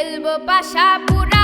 খেলব পাশা পুরা।